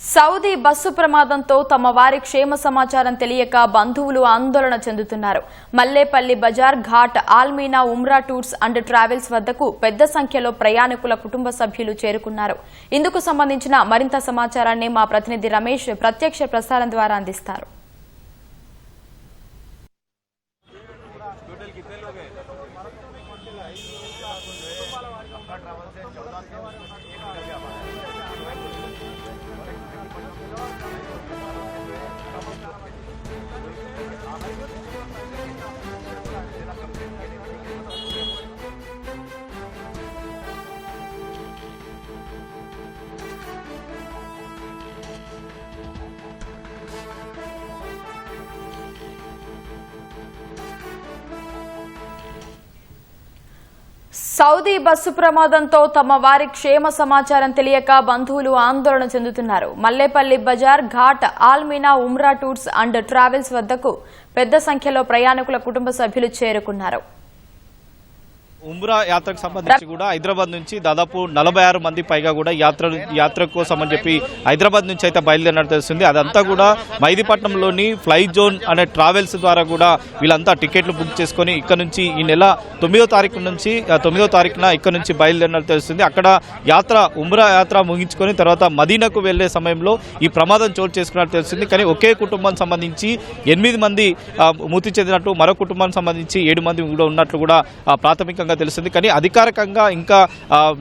Saudi bus ప్రమాదంతో తమ వారి క్షేమ సమాచారం తెలియక బంధువులు ఆందోళన చెందుతున్నారు. Mallepalli Bazar Ghat Al Meena Umrah tours and travels వద్దకు పెద్ద సంఖ్యలో ప్రయాణికుల కుటుంబ సభ్యులు చేరుకున్నారు. ఇందుకు సంబంధించిన మరింత సమాచారాన్ని మా ప్రతినిధి రమేష్ ప్రత్యక్ష ప్రసారం ద్వారా అందిస్తారు. సౌదీ బస్సు ప్రమాదంతో తమ వారి క్షేమ సమాచారం తెలియక బంధువులు ఆందోళన చెందుతున్నారు. Mallepalli Bazar Ghat Al Meena Umrah tours and travels వద్దకు పెద్ద సంఖ్యలో ప్రయాణికుల కుటుంబ సభ్యులు చేరుకున్నారు. ఉమ్రా యాత్రకు సంబంధించి కూడా హైదరాబాద్ నుంచి దాదాపు నలభై ఆరు మంది పైగా కూడా యాత్ర యాత్ర కోసం అని చెప్పి హైదరాబాద్ నుంచి అయితే బయలుదేరినట్టు తెలుస్తుంది. అదంతా కూడా మైదీపట్నంలోని ఫ్లై జోన్ అనే ట్రావెల్స్ ద్వారా కూడా వీళ్ళంతా టికెట్లు బుక్ చేసుకొని ఇక్కడ నుంచి ఈ నెల తొమ్మిదో తారీఖు నుంచి తొమ్మిదో తారీఖున ఇక్కడ నుంచి బయలుదేరినట్టు తెలుస్తుంది. అక్కడ యాత్ర ఉమ్రా యాత్ర ముగించుకొని తర్వాత మదీనాకు వెళ్ళే సమయంలో ఈ ప్రమాదం చోటు చేసుకున్నట్టు తెలుస్తుంది. కానీ ఒకే కుటుంబం సంబంధించి ఎనిమిది మంది మృతి చెందినట్టు మరో కుటుంబానికి సంబంధించి ఏడు మంది కూడా ఉన్నట్లు కూడా ప్రాథమికంగా తెలుస్తుంది. కానీ అధికారికంగా ఇంకా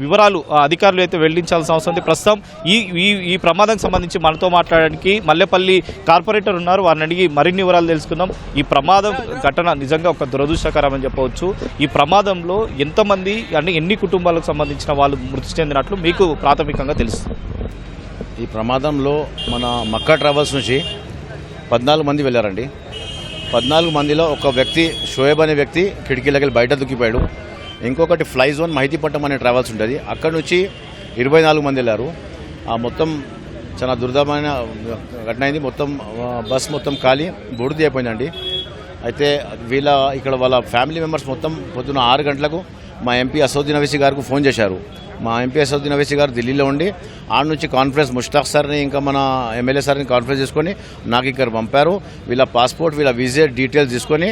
వివరాలు అధికారులు అయితే వెల్లడించాల్సిన అవసరం ఉంది. ప్రస్తుతం ఈ ఈ ఈ ప్రమాదానికి సంబంధించి మనతో మాట్లాడడానికి మల్లెపల్లి కార్పొరేటర్ ఉన్నారు. వారిని అడిగి మరిన్ని వివరాలు తెలుసుకుందాం. ఈ ప్రమాదం ఘటన నిజంగా ఒక దురదృష్టకరం అని చెప్పవచ్చు. ఈ ప్రమాదంలో ఎంతమంది అంటే ఎన్ని కుటుంబాలకు సంబంధించిన వాళ్ళు మృతి చెందినట్లు మీకు ప్రాథమికంగా తెలుసు ఈ ప్రమాదంలో మన మక్కా ట్రావెల్స్ నుంచి పద్నాలుగు మంది వెళ్ళారండి. పద్నాలుగు మందిలో ఒక వ్యక్తి షోయబ్ అనే వ్యక్తి కిటికీలకి బయట దుక్కిపోయాడు. ఇంకొకటి ఫ్లై జోన్ మహితీపట్నం అనే ట్రావెల్స్ ఉంటుంది. అక్కడ నుంచి ఇరవై నాలుగు మంది వెళ్ళారు. ఆ మొత్తం చాలా దుర్దమైన ఘటన అయింది. మొత్తం బస్సు బస్ మొత్తం ఖాళీ బూడిద అయిపోయిందండి. అయితే వీళ్ళ ఇక్కడ వాళ్ళ ఫ్యామిలీ మెంబర్స్ మొత్తం పొద్దున ఆరు గంటలకు మా ఎంపీ అసౌద్దీన్ అవీసీ గారికి ఫోన్ చేశారు. మా ఎంపీ అసౌద్దీన్ అవీసీ గారు ఢిల్లీలో ఉండి ఆడ నుంచి కాన్ఫరెన్స్ ముష్తాక్ సార్ని ఇంకా మన ఎమ్మెల్యే సార్ని కాన్ఫరెన్స్ చేసుకొని నాకు ఇక్కడ పంపారు. వీళ్ళ పాస్పోర్ట్ వీళ్ళ విజిట్ డీటెయిల్స్ తీసుకొని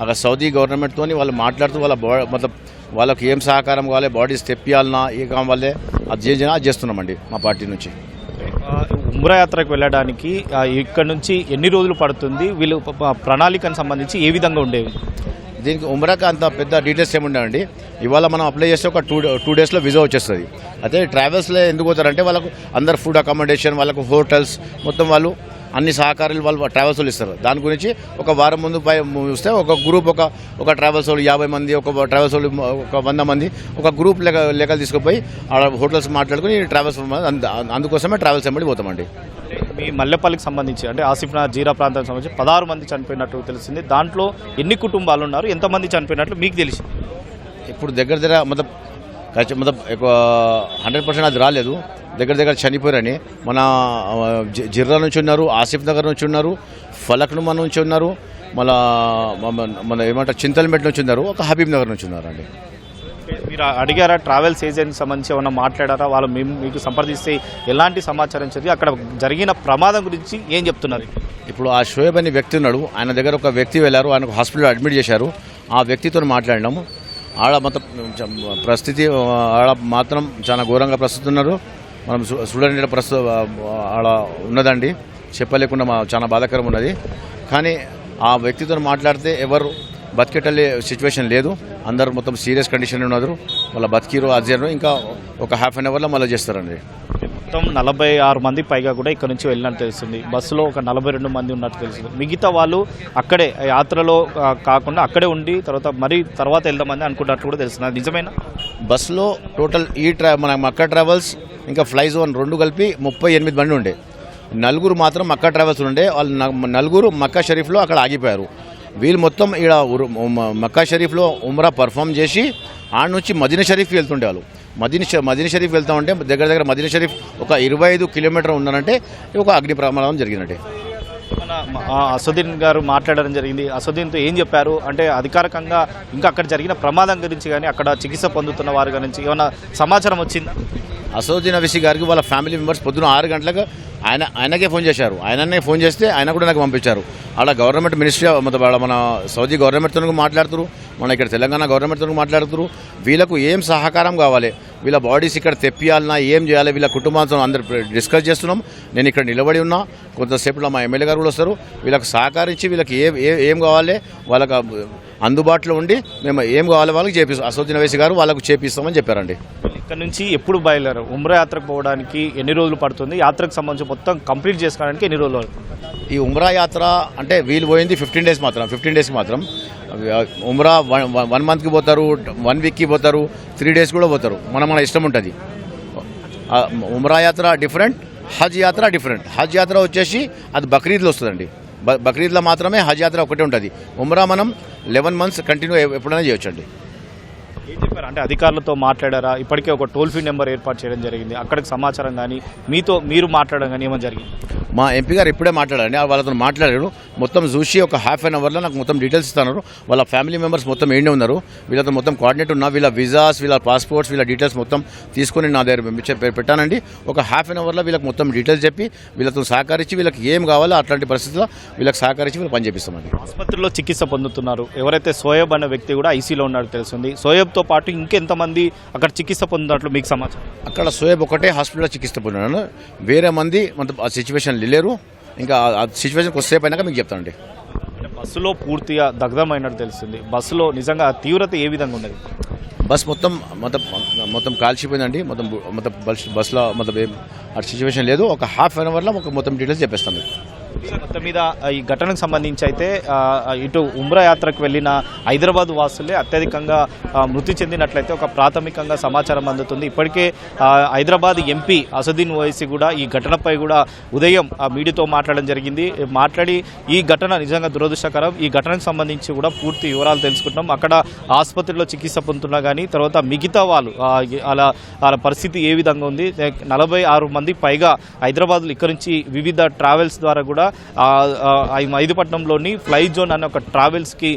అక్కడ సౌదీ గవర్నమెంట్తోని వాళ్ళు మాట్లాడుతూ వాళ్ళ బా మొత్తం వాళ్ళకి ఏం సహకారం కావాలి బాడీస్ తెప్పియాలన్నా ఏ కావాలే అది చేసినా అది చేస్తున్నామండి మా పార్టీ నుంచి. ఉమ్రా యాత్రకు వెళ్ళడానికి ఇక్కడ నుంచి ఎన్ని రోజులు పడుతుంది వీళ్ళు ప్రణాళికను సంబంధించి ఏ విధంగా ఉండేవి? దీనికి ఉమ్రాకి అంత పెద్ద డీటెయిల్స్ ఏముండవండి ఇవాళ మనం అప్లై చేస్తే ఒక టూ టూ డేస్లో వీసా వచ్చేస్తుంది. అయితే ట్రావెల్స్లో ఎందుకు పోతారంటే వాళ్ళకు అందరు ఫుడ్ అకామిడేషన్ వాళ్ళకు హోటల్స్ మొత్తం వాళ్ళు అన్ని సహకారాలు వాళ్ళు ట్రావెల్స్ వాళ్ళు ఇస్తారు. దాని గురించి ఒక వారం ముందు పై చూస్తే ఒక గ్రూప్ ఒక ఒక ట్రావెల్స్ వాళ్ళు యాభై మంది ఒక ట్రావెల్స్ వాళ్ళు ఒక వంద మంది ఒక గ్రూప్ లెక్క లెక్కలు తీసుకుపోయి హోటల్స్ మాట్లాడుకుని ట్రావెల్స్ అంద- అందుకోసమే ట్రావెల్స్ వెంబడి పోతామండి. మీ మల్లెపల్లికి సంబంధించి అంటే ఆసిఫ్నగర్ జీరా ప్రాంతానికి సంబంధించి పదహారు మంది చనిపోయినట్టు తెలిసింది. దాంట్లో ఎన్ని కుటుంబాలు ఉన్నారు? ఎంతమంది చనిపోయినట్లు మీకు తెలిసి ఇప్పుడు దగ్గర దగ్గర మొత్తం ఎక్కువ హండ్రెడ్ పర్సెంట్ అది రాలేదు. దగ్గర దగ్గర చనిపోయారని. మన జిర్రా నుంచి ఉన్నారు ఆసిఫ్ నగర్ నుంచి ఉన్నారు ఫలక్నుమా నుంచి ఉన్నారు మన మన- ఏమంటారు చింతల్మెట్ నుంచి ఉన్నారు ఒక హబీబ్ నగర్ నుంచి ఉన్నారండి. మీరు అడిగారా ట్రావెల్స్ ఏజెంట్ సంబంధించి ఏమన్నా మాట్లాడారా? వాళ్ళు మేము మీకు సంప్రదిస్తే ఎలాంటి సమాచారం చదివి అక్కడ జరిగిన ప్రమాదం గురించి ఏం చెప్తున్నారు? ఇప్పుడు ఆ షోయబ్ అనే వ్యక్తి ఉన్నాడు. ఆయన దగ్గర ఒక వ్యక్తి వెళ్ళారు ఆయనకు హాస్పిటల్ అడ్మిట్ చేశారు. ఆ వ్యక్తితో మాట్లాడినాము. ఆడ మొత్తం పరిస్థితి ఆడ మాత్రం చాలా ఘోరంగా ప్రస్తుతం ఉన్నారు మనం చూడండి ప్రస్తుతం ఆడ ఉన్నదండి. చెప్పలేకుండా మా చాలా బాధాకరం ఉన్నది. కానీ ఆ వ్యక్తితో మాట్లాడితే ఎవరు బతికెట్టలే సిచ్యువేషన్ లేదు. అందరు మొత్తం సీరియస్ కండిషన్ ఉన్నారు. వాళ్ళ బతికిరు అజీర్ణం ఇంకా ఒక హాఫ్ అన్ అవర్లో మళ్ళీ చేస్తారండి. మొత్తం నలభై ఆరు మంది పైగా కూడా ఇక్కడ నుంచి వెళ్ళినట్టు తెలుస్తుంది. బస్సులో ఒక నలభై రెండు మంది ఉన్నట్టు తెలుస్తుంది. మిగతా వాళ్ళు అక్కడే యాత్రలో కాకుండా అక్కడే ఉండి తర్వాత మరి తర్వాత వెళ్దామని అనుకున్నట్లు కూడా తెలుస్తుంది. అది నిజమేనా? బస్సులో టోటల్ ఈ ట్రా మన మక్కా ట్రావెల్స్ ఇంకా ఫ్లై జోన్ రెండు కలిపి ముప్పై ఎనిమిది మంది ఉండే. నలుగురు మాత్రం మక్కా ట్రావెల్స్ ఉండే. వాళ్ళు నలుగురు మక్కా షరీఫ్లో అక్కడ ఆగిపోయారు. వీళ్ళు మొత్తం ఇక్కడ ఉరు- మ- మక్కా షరీఫ్లో ఉమ్రా పర్ఫామ్ చేసి ఆడ నుంచి మదీనా షరీఫ్ వెళ్తుండే వాళ్ళు. మదీనా మదీనా షరీఫ్ వెళ్తా ఉంటే దగ్గర దగ్గర మదీనా షరీఫ్ ఒక ఇరవై ఐదు కిలోమీటర్ ఉందనంటే ఒక అగ్ని ప్రమాదం మన ఆ, అసదుద్దీన్ గారు మాట్లాడడం జరిగింది. అసదుద్దీన్తో ఏం చెప్పారు? అంటే అధికారికంగా ఇంకా అక్కడ జరిగిన ప్రమాదం గురించి కానీ అక్కడ చికిత్స పొందుతున్న వారి గురించి ఏమైనా సమాచారం వచ్చిందా? అసౌద్దీన్ అవిసి గారికి వాళ్ళ ఫ్యామిలీ మెంబర్స్ పొద్దున ఆరు గంటలకు ఆయన ఆయనకే ఫోన్ చేశారు. ఆయననే ఫోన్ చేస్తే ఆయన కూడా నాకు పంపించారు. అలా గవర్నమెంట్ మినిస్ట్రీ మన సౌదీ గవర్నమెంట్తో మాట్లాడుతున్నారు. మన ఇక్కడ తెలంగాణ గవర్నమెంట్తో మాట్లాడుతున్నారు. వీళ్ళకు ఏం సహకారం కావాలి? వీళ్ళ బాడీస్ ఇక్కడ తెప్పియాలన్నా ఏం చేయాలి? వీళ్ళ కుటుంబాలతో అందరు డిస్కస్ చేస్తున్నాం. నేను ఇక్కడ నిలబడి ఉన్నా. కొంతసేపులో మా ఎమ్మెల్యే గారు కూడా వస్తారు. వీళ్ళకి సహకరించి వీళ్ళకి ఏ ఏ- ఏం కావాలి? వాళ్ళకి అందుబాటులో ఉండి మేము ఏం కావాలి వాళ్ళకి చేపిస్తాం. అసోద్ వేసి గారు వాళ్ళకు చేపిస్తామని చెప్పారండి. ఇక్కడ నుంచి ఎప్పుడు బయలుదేరారు? ఉమ్రా యాత్రకు పోవడానికి ఎన్ని రోజులు పడుతుంది? యాత్రకు సంబంధించి మొత్తం కంప్లీట్ చేసుకోవడానికి ఎన్ని రోజులు పడుతుంది? ఈ ఉమ్రా యాత్ర అంటే వీళ్ళు పోయింది ఫిఫ్టీన్ డేస్ మాత్రం ఫిఫ్టీన్ డేస్ మాత్రం. ఉమ్రా వన్ వన్ మంత్కి పోతారు వన్ వీక్కి పోతారు త్రీ డేస్ కూడా పోతారు. మన మన ఇష్టం ఉంటుంది. ఉమ్రా యాత్ర డిఫరెంట్ హజ్ యాత్ర డిఫరెంట్. హజ్ యాత్ర వచ్చేసి అది బక్రీద్లో వస్తుందండి. బక్రీద్లో మాత్రమే హజ్ యాత్ర ఒకటే ఉంటుంది. ఉమ్రా మనం లెవెన్ మంత్స్ కంటిన్యూ ఎప్పుడైనా చేయొచ్చండి. ఏం చెప్పారు? అంటే అధికారులతో మాట్లాడారా? ఇప్పటికే ఒక టోల్ ఫ్రీ నెంబర్ ఏర్పాటు చేయడం జరిగింది. అక్కడికి సమాచారం కానీ మీతో మీరు మాట్లాడడం కానీ ఏమైనా జరిగింది? మా ఎంపీ గారు ఇప్పుడే మాట్లాడారండి. వాళ్ళతో మాట్లాడారు. మొత్తం చూసి ఒక హాఫ్ అన్ అవర్లో నాకు మొత్తం డీటెయిల్స్ ఇస్తున్నారు. వాళ్ళ ఫ్యామిలీ మెంబర్స్ మొత్తం ఏండి ఉన్నారు. వీళ్ళతో మొత్తం కోఆర్డినేట్ ఉన్నా వీళ్ళ విజాస్ వీళ్ళ పాస్పోర్ట్స్ వీళ్ళ డీటెయిల్స్ మొత్తం తీసుకొని నా దగ్గర పెట్టానండి. ఒక హాఫ్ అన్ అవర్లో వీళ్ళకి మొత్తం డీటెయిల్స్ చెప్పి వీళ్ళతో సహకరించి వీళ్ళకి ఏం కావాలో అట్లాంటి పరిస్థితుల్లో వీళ్ళకి సహకరించి వీళ్ళు పని చేపిస్తామండి ఆసుపత్రిలో చికిత్స పొందుతున్నారు. ఎవరైతే సోయబ్ అనే వ్యక్తి కూడా ఐసీలో ఉన్నాడో తెలుస్తుంది. సోయబ్తో పాటు ఇంకెంతమంది అక్కడ చికిత్స పొందుతున్నట్లు మీకు సమాచారం? అక్కడ సోయబ్ ఒకటే హాస్పిటల్లో చికిత్స పొందినాను వేరే మంది ఆ సిచ్యువేషన్ లేరు ఇంకా ఆ సిచ్యువేషన్ కొద్దిసేపు అయినాక మీకు చెప్తానండి బస్సులో పూర్తిగా దగ్ధమైనట్టు తెలుస్తుంది బస్సులో నిజంగా ఆ తీవ్రత ఏ విధంగా ఉన్నది? బస్ మొత్తం మొత్తం మొత్తం కాల్చిపోయిందండి. మొత్తం మొత్తం బస్ బస్సులో మొత్తం ఏం ఆ సిచ్యువేషన్ లేదు. ఒక హాఫ్ అన్ అవర్లో ఒక మొత్తం డీటెయిల్స్ చెప్పేస్తాం మీకు. మొత్తం మీద ఈ ఘటనకు సంబంధించి అయితే ఇటు ఉమ్రా యాత్రకు వెళ్ళిన హైదరాబాద్ వాసులే అత్యధికంగా మృతి చెందినట్లయితే ఒక ప్రాథమికంగా సమాచారం అందుతుంది. ఇప్పటికే హైదరాబాద్ ఎంపీ అసదుద్దీన్ ఓవైసీ కూడా ఈ ఘటనపై కూడా ఉదయం మీడియాతో మాట్లాడడం జరిగింది. మాట్లాడి ఈ ఘటన నిజంగా దురదృష్టకరం. ఈ ఘటనకు సంబంధించి కూడా పూర్తి వివరాలు తెలుసుకుంటున్నాం. అక్కడ ఆసుపత్రిలో చికిత్స పొందుతున్నా కానీ తర్వాత మిగతా వాళ్ళు అలా వాళ్ళ పరిస్థితి ఏ విధంగా ఉంది? నలభై ఆరు మంది పైగా హైదరాబాద్లో ఇక్కడ నుంచి వివిధ ట్రావెల్స్ ద్వారా కూడా మైదుపట్నంలోని ఫ్లై జోన్ అనే ఒక ట్రావెల్స్కి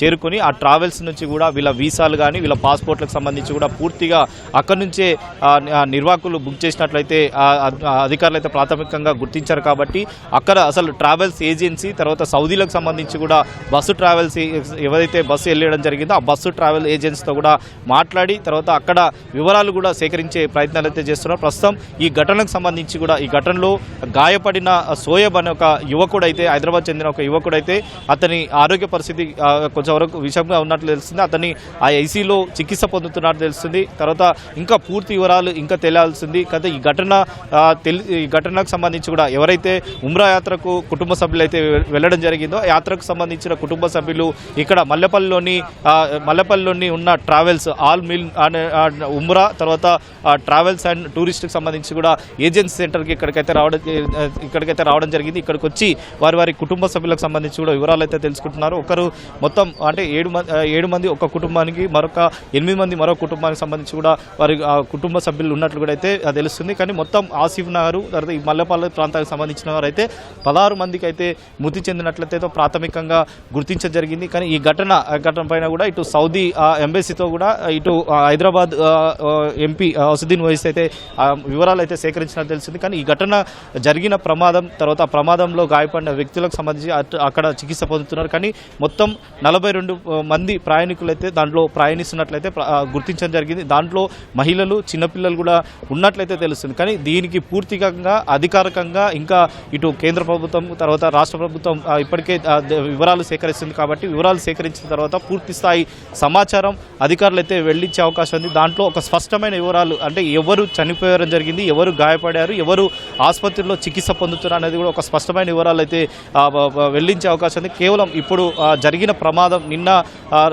చేరుకుని చేరుకొని ఆ ట్రావెల్స్ నుంచి కూడా వీళ్ళ వీసాలు కానీ వీళ్ళ పాస్పోర్ట్లకు సంబంధించి కూడా పూర్తిగా అక్కడి నుంచే నిర్వాహకులు బుక్ చేసినట్లయితే అధికారులు అయితే ప్రాథమికంగా గుర్తించారు కాబట్టి అక్కడ అసలు ట్రావెల్స్ ఏజెన్సీ తర్వాత సౌదీలకు సంబంధించి కూడా బస్సు ట్రావెల్స్ ఎవరైతే బస్సు వెళ్ళడం జరిగిందో ఆ బస్సు ట్రావెల్ ఏజెన్సీతో కూడా మాట్లాడి తర్వాత అక్కడ వివరాలు కూడా సేకరించే ప్రయత్నాలు అయితే చేస్తున్నారు. ప్రస్తుతం ఈ ఘటనకు సంబంధించి కూడా ఈ ఘటనలో గాయపడిన సోయబ్ అనే ఒక యువకుడైతే హైదరాబాద్ చెందిన ఒక యువకుడైతే అతని ఆరోగ్య పరిస్థితి కొంచెం వరకు విషంగా ఉన్నట్లు తెలుస్తుంది. అతని ఆ ఐసీలో చికిత్స పొందుతున్నట్టు తెలుస్తుంది. తర్వాత ఇంకా పూర్తి వివరాలు ఇంకా తెలియాల్సింది. కదా ఈ ఘటన తెలి ఈ ఘటనకు సంబంధించి కూడా ఎవరైతే ఉమ్రా యాత్రకు కుటుంబ సభ్యులు అయితే వెళ్ళడం జరిగిందో యాత్రకు సంబంధించిన కుటుంబ సభ్యులు ఇక్కడ మల్లెపల్లిలోని మల్లెపల్లిలోని ఉన్న ట్రావెల్స్ ఆల్ మిల్ అనే ఉమ్రా తర్వాత ట్రావెల్స్ అండ్ టూరిస్ట్కి సంబంధించి కూడా ఏజెన్సీ సెంటర్కి ఇక్కడికైతే రావడం ఇక్కడికైతే రావడం జరిగింది. ఇక్కడ ఇక్కడికి వచ్చి వారి వారి కుటుంబ సభ్యులకు సంబంధించి కూడా వివరాలు అయితే తెలుసుకుంటున్నారు. ఒకరు మొత్తం అంటే ఏడు మంది ఏడు మంది ఒక కుటుంబానికి మరొక ఎనిమిది మంది మరో కుటుంబానికి సంబంధించి కూడా వారి కుటుంబ సభ్యులు ఉన్నట్లు కూడా అయితే తెలుస్తుంది. కానీ మొత్తం ఆసిఫ్ నగర్ తర్వాత ఈ మల్లెపల్లి ప్రాంతానికి సంబంధించిన వారు అయితే పదహారు మందికి అయితే మృతి చెందినట్లయితే ప్రాథమికంగా గుర్తించడం జరిగింది. కానీ ఈ ఘటన ఆ ఘటన పైన కూడా ఇటు సౌదీ ఎంబసీతో కూడా ఇటు హైదరాబాద్ ఎంపీ ఆ, వయసు అయితే వివరాలు అయితే సేకరించినట్టు తెలిసింది కానీ ఈ ఘటన జరిగిన ప్రమాదం తర్వాత ఆ ప్రమాదంలో గాయపడిన వ్యక్తులకు సంబంధించి అటు- అక్కడ చికిత్స పొందుతున్నారు. కానీ మొత్తం నలభై రెండు మంది ప్రయాణికులైతే దాంట్లో ప్రయాణిస్తున్నట్లయితే గుర్తించడం జరిగింది. దాంట్లో మహిళలు చిన్నపిల్లలు కూడా ఉన్నట్లయితే తెలుస్తుంది. కానీ దీనికి పూర్తిగా అధికారికంగా ఇంకా ఇటు కేంద్ర ప్రభుత్వం తర్వాత రాష్ట్ర ప్రభుత్వం ఇప్పటికే వివరాలు సేకరిస్తుంది కాబట్టి వివరాలు సేకరించిన తర్వాత పూర్తి స్థాయి సమాచారం అధికారులు అయితే వెళ్ళించే అవకాశం ఉంది. దాంట్లో ఒక స్పష్టమైన వివరాలు అంటే ఎవరు చనిపోయడం జరిగింది ఎవరు గాయపడారు ఎవరు ఆసుపత్రిలో చికిత్స పొందుతున్నారు అనేది కూడా ఒక స్పష్టమైన వివరాలు అయితే వెల్లించే వెళ్ళించే అవకాశం ఉంది. కేవలం ఇప్పుడు జరిగిన ప్రమాదం నిన్న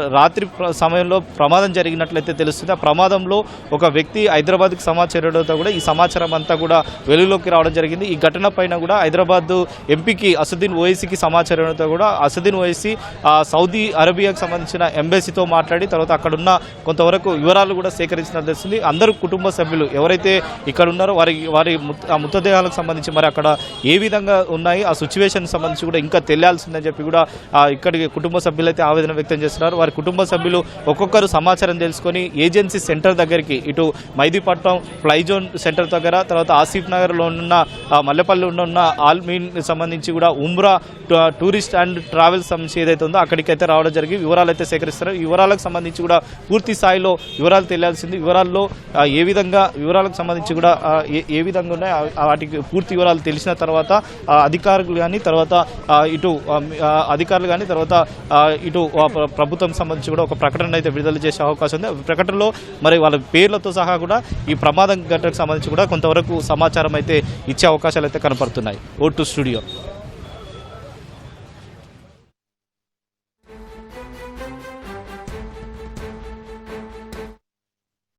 రాత్రి సమయంలో ప్రమాదం జరిగినట్లయితే తెలుస్తుంది. ఆ ప్రమాదంలో ఒక వ్యక్తి హైదరాబాద్కి సమాచారంతో కూడా ఈ సమాచారం అంతా కూడా వెలుగులోకి రావడం జరిగింది. ఈ ఘటన పైన కూడా హైదరాబాద్ ఎంపీకి అసదుద్దీన్ ఓవైసీకి సమాచారంతో కూడా అసదుద్దీన్ ఓవైసీ సౌదీ అరేబియాకు సంబంధించిన ఎంబసీతో మాట్లాడి తర్వాత అక్కడున్న కొంతవరకు వివరాలు కూడా సేకరించినట్టు తెలుస్తుంది. అందరూ కుటుంబ సభ్యులు ఎవరైతే ఇక్కడ ఉన్నారో వారి వారి మృత- మృతదేహాలకు సంబంధించి మరి అక్కడ ఏ విధంగా ఉన్నాయి ఉన్నాయి. ఆ సిచ్యువేషన్ సంబంధించి కూడా ఇంకా తెలియాల్సిందని చెప్పి కూడా ఇక్కడికి కుటుంబ సభ్యులైతే ఆవేదన వ్యక్తం చేస్తున్నారు. వారి కుటుంబ సభ్యులు ఒక్కొక్కరు సమాచారం తెలుసుకొని ఏజెన్సీ సెంటర్ దగ్గరికి ఇటు మైదీపట్నం ఫ్లై జోన్ సెంటర్ దగ్గర తర్వాత ఆసిఫ్ నగర్లో ఉన్న మల్లెపల్లిలో ఉన్న ఆల్మీన్ సంబంధించి కూడా ఉమ్రా టూరిస్ట్ అండ్ ట్రావెల్స్ సంబంధించి ఏదైతే ఉందో అక్కడికైతే రావడం జరిగి వివరాలు అయితే సేకరిస్తారు వివరాలకు సంబంధించి కూడా పూర్తి స్థాయిలో వివరాలు తెలియాల్సింది. వివరాల్లో ఏ విధంగా వివరాలకు సంబంధించి కూడా ఏ- ఏ విధంగా ఉన్నాయి వాటికి పూర్తి వివరాలు తెలిసిన తర్వాత అధిక అధికారులు కానీ తర్వాత ఇటు అధికారులు కానీ తర్వాత ఇటు ప్రభుత్వం సంబంధించి కూడా ఒక ప్రకటన అయితే విడుదల చేసే అవకాశం ఉంది. ప్రకటనలో మరి వాళ్ళ పేర్లతో సహా కూడా ఈ ప్రమాదం ఘటనకు సంబంధించి కూడా కొంతవరకు సమాచారం అయితే ఇచ్చే అవకాశాలు అయితే కనపడుతున్నాయి. ఓ టు స్టూడియో.